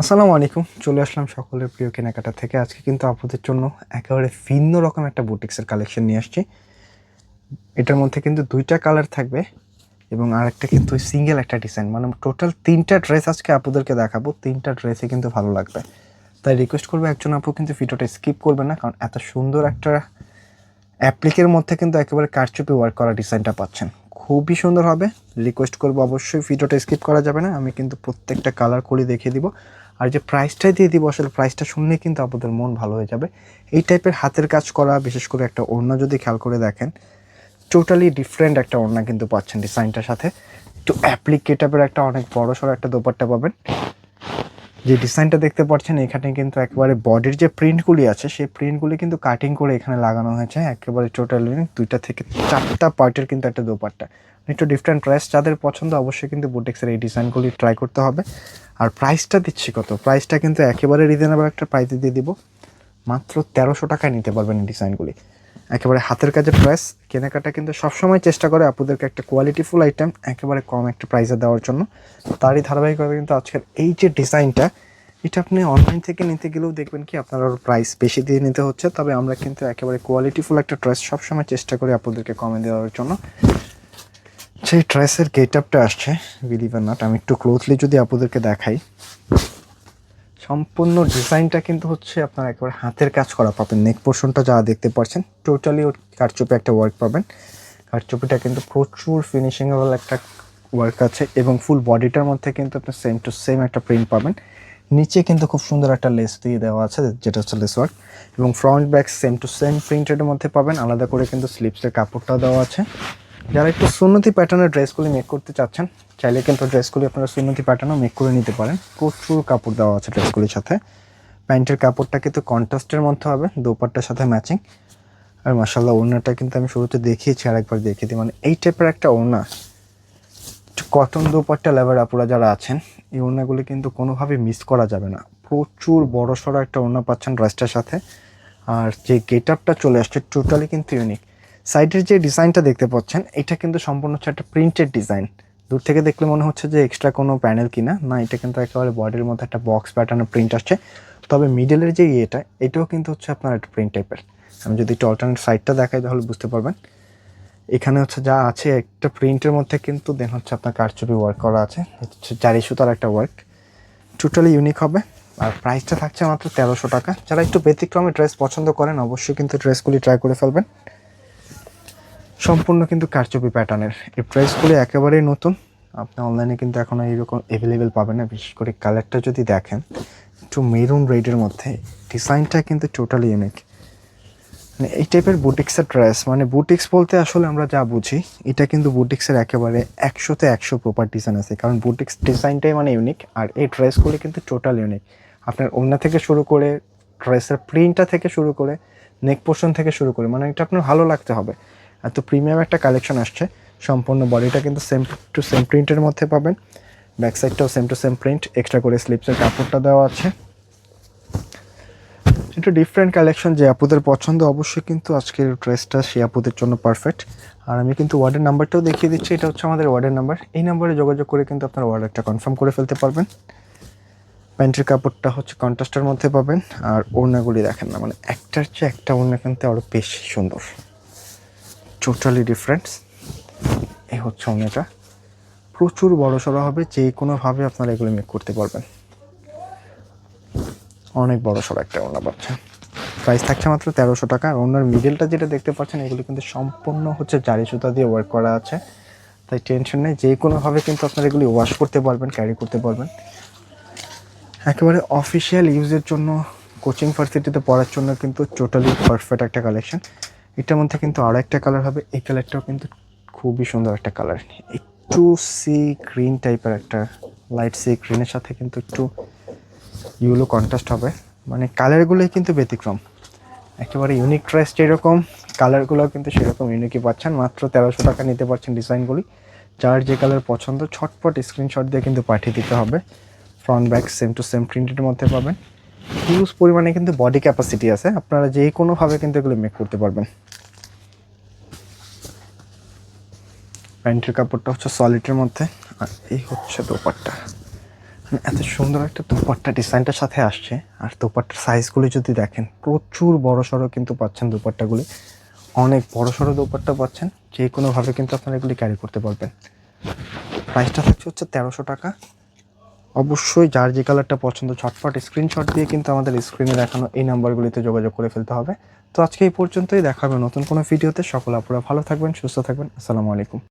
আসসালামু আলাইকুম। চলে আসলাম সকলের প্রিয় কেনাকাটা থেকে। আজকে কিন্তু আপনাদের জন্য একেবারে ভিন্ন রকম একটা বুটিক্সের কালেকশন নিয়ে আসছি। এটার মধ্যে কিন্তু দুইটা কালার থাকবে এবং আরেকটা কিন্তু সিঙ্গেল একটা ডিজাইন মানে টোটাল তিনটা ড্রেস আজকে আপুদেরকে দেখাবো। তিনটা ড্রেসই কিন্তু ভালো লাগবে। তাই রিকোয়েস্ট করব একজন আপু কিন্তু ভিডিওটা স্কিপ করবে না, কারণ এত সুন্দর একটা অ্যাপ্লিকের মধ্যে কিন্তু একেবারে কারচুপি ওয়ার্ক করা ডিজাইনটা পাচ্ছেন। খুবই সুন্দর হবে। রিকোয়েস্ট করব অবশ্যই, ভিডিওটা স্কিপ করা যাবে না। আমি কিন্তু প্রত্যেকটা কালার করে দেখিয়ে দিব। আর যে প্রাইসটাই দিয়ে দিব, আসলে প্রাইসটা শুনলে কিন্তু আপনাদের মন ভালো হয়ে যাবে। এই টাইপের হাতের কাজ করা, বিশেষ করে একটা ওড়না যদি খেয়াল করে দেখেন টোটালি ডিফারেন্ট একটা ওড়না কিন্তু পাচ্ছেন ডিজাইনটার সাথে। একটু অ্যাপ্লিকেটাবের একটা অনেক বড় সড়ো একটা দোপাট্টা পাবেন। যে ডিজাইনটা দেখতে পাচ্ছেন, এখানে কিন্তু একেবারে বডির যে প্রিন্টগুলি আছে, সেই প্রিন্টগুলি কিন্তু কাটিং করে এখানে লাগানো হয়েছে, একেবারে টোটালি দুইটা থেকে চারটা পার্টের কিন্তু একটা দোপাট্টা। একটু ডিফারেন্ট প্রাইস যাদের পছন্দ, অবশ্যই কিন্তু বুটেক্সের এই ডিজাইনগুলি ট্রাই করতে হবে। আর প্রাইসটা দিচ্ছি কত? প্রাইসটা কিন্তু একেবারে রিজনেবল একটা প্রাইসে দিয়ে দিব। মাত্র তেরোশো টাকায় নিতে পারবেন এই ডিজাইনগুলি একেবারে হাতের কাজে প্রাইস কেনাকাটা কিন্তু সবসময় চেষ্টা করে আপনাদেরকে একটা কোয়ালিটিফুল আইটেম একেবারে কম একটা প্রাইসে দেওয়ার জন্য। তারই ধারাবাহিকভাবে কিন্তু আজকের এই যে ডিজাইনটা এটা আপনি অনলাইন থেকে নিতে গেলেও দেখবেন কি আপনার প্রাইস বেশি দিয়ে নিতে হচ্ছে। তবে আমরা কিন্তু একেবারে কোয়ালিটিফুল একটা ড্রেস সবসময় চেষ্টা করি আপনাদেরকে কমে দেওয়ার জন্য। সেই ড্রেসের গেট আপটা আসছে বিলিভ নট আমি একটু ক্লোজলি যদি আপনাদেরকে দেখাই। সম্পূর্ণ ডিজাইনটা কিন্তু হচ্ছে আপনার একেবারে হাতের কাজ করা পাবেন। নেক পোর্শনটা যা দেখতে পাচ্ছেন টোটালি ওর কারচুপে একটা ওয়ার্ক পাবেন। কারচুপিটা কিন্তু প্রচুর ফিনিশিংয়েবল একটা ওয়ার্ক আছে এবং ফুল বডিটার মধ্যে কিন্তু আপনি সেম টু সেম একটা প্রিন্ট পাবেন। নিচে কিন্তু খুব সুন্দর একটা লেস দিয়ে দেওয়া আছে, যেটা হচ্ছে লেস ওয়ার্ক এবং front back same to same প্রিন্টের মধ্যে পাবেন। আলাদা করে কিন্তু স্লিপসের কাপড়টাও দেওয়া আছে। যারা একটু সুন্নতি প্যাটার্নের ড্রেসগুলি মেক করতে চাচ্ছেন, চাইলে কিন্তু ড্রেসগুলি আপনারা সুন্নতি প্যাটার্নও মেক করে নিতে পারেন। প্রচুর কাপড় দেওয়া আছে ড্রেসগুলির সাথে। প্যান্টের কাপড়টা কিন্তু কন্ট্রাস্টের মধ্যে হবে, দোপাট্টার সাথে ম্যাচিং আর মাসাল্লাহ ওড়নাটা কিন্তু আমি শুরুতে দেখিয়েছি আর একবার দেখিয়ে দিই। মানে এই টাইপের একটা ওড়না কটন দোপাট্টা লেবার আপুরা যারা আছেন, এই ওড়নাগুলি কিন্তু কোনোভাবে মিস করা যাবে না। প্রচুর বড় সড়ো একটা ওড়না পাচ্ছেন ড্রেসটার সাথে। আর যে গেট আপটা চলে আসছে টোটালি কিন্তু ইউনিক সাইডের যে ডিজাইনটা দেখতে পাচ্ছেন, এটা কিন্তু সম্পূর্ণ হচ্ছে একটা প্রিন্টেড ডিজাইন দূর থেকে দেখলে মনে হচ্ছে যে এক্সট্রা কোনো প্যানেল কিনা। না, এটা কিন্তু একেবারে বডির মধ্যে একটা বক্স প্যাটার্নের প্রিন্ট আসছে। তবে মিডলের যে ইয়েটা, এটাও কিন্তু হচ্ছে আপনার একটা প্রিন্ট টাইপের আমি যদি একটু অল্টারনেট সাইডটা দেখাই তাহলে বুঝতে পারবেন। এখানে হচ্ছে যা আছে, একটা প্রিন্টের মধ্যে কিন্তু দেন হচ্ছে আপনার কারচুপি ওয়ার্ক করা আছে। হচ্ছে চারি সুতার একটা ওয়ার্ক টোটালি ইউনিক হবে। আর প্রাইসটা থাকছে মাত্র তেরোশো টাকা। যারা একটু ব্যতিক্রমে ড্রেস পছন্দ করেন, অবশ্যই কিন্তু ড্রেসগুলি ট্রাই করে ফেলবেন। সম্পূর্ণ কিন্তু কারচুপি প্যাটার্নের এই প্রাইসগুলি একেবারেই নতুন। আপনি অনলাইনে কিন্তু এখন এইরকম অ্যাভেলেবেল পাবেন না। বিশেষ করে কালারটা যদি দেখেন, একটু মেরুন রেডের মধ্যে ডিজাইনটা কিন্তু টোটালি ইউনিক মানে এই টাইপের বুটিক্সের ড্রেস মানে বুটিক্স বলতে আসলে আমরা যা বুঝি, এটা কিন্তু বুটিক্সের একেবারে একশোতে একশো প্রপার ডিজাইন আছে। কারণ বুটিক্স ডিজাইনটাই মানে ইউনিক আর এই ড্রেসগুলি কিন্তু টোটাল ইউনিক আপনার ওড়না থেকে শুরু করে ড্রেসের প্রিন্টটা থেকে শুরু করে নেক পোর্শন থেকে শুরু করে মানে এটা আপনার ভালো লাগতে হবে। এত প্রিমিয়াম একটা কালেকশন আসছে। সম্পূর্ণ বডিটা কিন্তু সেম টু সেম প্রিন্টের মধ্যে পাবেন। ব্যাক সাইডটাও same to same print extra করে স্লিপসের কাপড়টা দেওয়া আছে। একটু ডিফারেন্ট কালেকশন যে আপুদের পছন্দ, অবশ্যই কিন্তু আজকের ড্রেসটা সেই আপুদের জন্য পারফেক্ট আর আমি কিন্তু ওয়ার্ডের নাম্বারটাও দেখিয়ে দিচ্ছি, এটা হচ্ছে আমাদের ওয়ার্ডের নাম্বার এই নাম্বারে যোগাযোগ করে কিন্তু আপনার অর্ডারটা কনফার্ম করে ফেলতে পারবেন। প্যান্টের কাপড়টা হচ্ছে কন্ট্রাস্টের মধ্যে পাবেন। আর ওড়নাগুলি দেখেন না মানে একটার চেয়ে একটা ওড়না কিন্তু আরও বেশি সুন্দর। টোটালি ডিফারেন্ট এই হচ্ছে ওড়নাটা প্রচুর বড় সড়ো হবে যে কোনোভাবে আপনারা এগুলো মেক করতে পারবেন। অনেক বড় সড়ো একটা ওড়না পাচ্ছেন প্রাইস থাকছে মাত্র তেরোশো টাকা। আর ওনার মিডলটা যেটা দেখতে পাচ্ছেন, এগুলো কিন্তু সম্পূর্ণ হচ্ছে জারি সুতা দিয়ে ওয়ার্ক করা আছে। তাই টেনশন নেই যে কোনোভাবে কিন্তু আপনারা এগুলি ওয়াশ করতে পারবেন ক্যারি করতে পারবেন। একেবারে অফিসিয়াল ইউজের জন্য কোচিং ভার্সিটিতে পড়ার জন্য কিন্তু টোটালি পারফেক্ট একটা কালেকশন এটার মধ্যে কিন্তু আরও একটা কালার হবে। এই কালারটাও কিন্তু খুবই সুন্দর একটা কালার একটু সি গ্রিন টাইপের একটা লাইট সি গ্রিনের সাথে কিন্তু একটু ইউলো কন্ট্রাস্ট হবে। মানে কালারগুলোই কিন্তু ব্যতিক্রম। একেবারে ইউনিক ড্রেস যেরকম কালারগুলো কিন্তু সেরকম ইউনিকই পাচ্ছেন। মাত্র তেরোশো টাকা নিতে পারছেন ডিজাইনগুলি যার যে কালার পছন্দ, ছটপট স্ক্রিনশট দিয়ে কিন্তু পাঠিয়ে দিতে হবে। Front back same to same প্রিন্টের মধ্যে পাবেন। হিউজ পরিমাণে কিন্তু বডি ক্যাপাসিটি আছে। আপনারা যে কোনোভাবে কিন্তু এগুলো মেক করতে পারবেন। প্যান্টের কাপড়টা হচ্ছে সলিডের মধ্যে। আর এই হচ্ছে দোপাট্টা। মানে এত সুন্দর একটা দুপাট্টা ডিজাইনটার সাথে আসছে। আর দুপাট্টার সাইজগুলি যদি দেখেন, প্রচুর বড় সড়ো কিন্তু পাচ্ছেন দুপাট্টাগুলি। অনেক বড় সড়ো দুপাট্টা পাচ্ছেন। যে কোনোভাবে কিন্তু আপনারা এগুলি ক্যারি করতে পারবেন। প্রাইসটা থাকছে হচ্ছে তেরোশো টাকা। অবশ্যই যার যে কালারটা পছন্দ ছটফট স্ক্রিনশট দিয়ে কিন্তু আমাদের স্ক্রিনে দেখানো এই নাম্বারগুলিতে যোগাযোগ করে ফেলতে হবে। তো আজকে এই পর্যন্তই। দেখা হবে নতুন কোনো ভিডিওতে সকল আপনারা ভালো থাকবেন, সুস্থ থাকবেন। আসসালামু আলাইকুম।